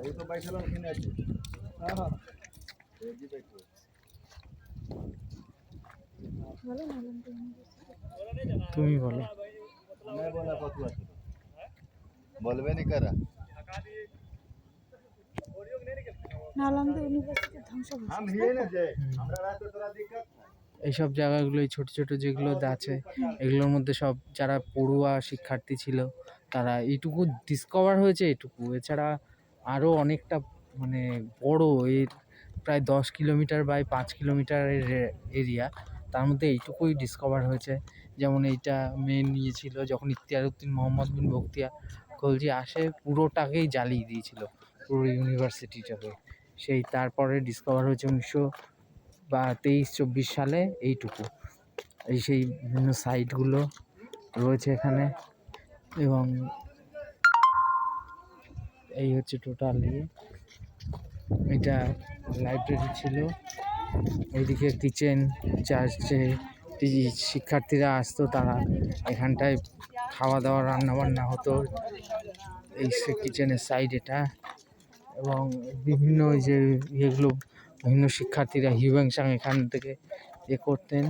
এই তো পাইছিলাম কিনে আছে হ্যাঁ এই যে পাইছো তুমি বলো नहीं बोला पतुआ से बोलबे नहीं करा নালন্দা ইউনিভার্সিটি ধ্বংস হয়েছে हम हिए ना जे हमरा रात में तोरा दिक्कत এইসব জায়গাগুলো এই ছোট ছোট যেগুলো আছে এগুলোর মধ্যে সব যারা পড়ুয়া শিক্ষার্থী ছিল তারা এইটুকু ডিসকভার হয়েছে এটুকু এছাড়া আরও অনেকটা মানে বড়, এর প্রায় দশ কিলোমিটার বাই পাঁচ কিলোমিটারের এরিয়া তার মধ্যে এইটুকুই ডিসকভার হয়েছে। যেমন এইটা মেন ইয়ে ছিল, যখন ইখতিয়ার উদ্দিন মোহাম্মদ বিন বখতিয়ার খলজি আসে, পুরোটাকেই জ্বালিয়ে দিয়েছিল পুরো ইউনিভার্সিটিটাকে সেই তারপরে ডিসকভার হয়েছে উনিশশো বা তেইশ চব্বিশ সালে এইটুকু। এই সেই বিভিন্ন সাইটগুলো রয়েছে এখানে। এবং এই হচ্ছে টোটাল ইয়ে। এটা লাইব্রেরি ছিল। এইদিকে কিচেন চার্চে শিক্ষার্থীরা আসতো, তারা এখানটায় খাওয়া দাওয়া রান্না বান্না হতো। এই কিচেনের সাইড এটা। এবং বিভিন্ন যে ইয়েগুলো, বিভিন্ন শিক্ষার্থীরা হিউয়েংসাং এখান থেকে এ করতেন।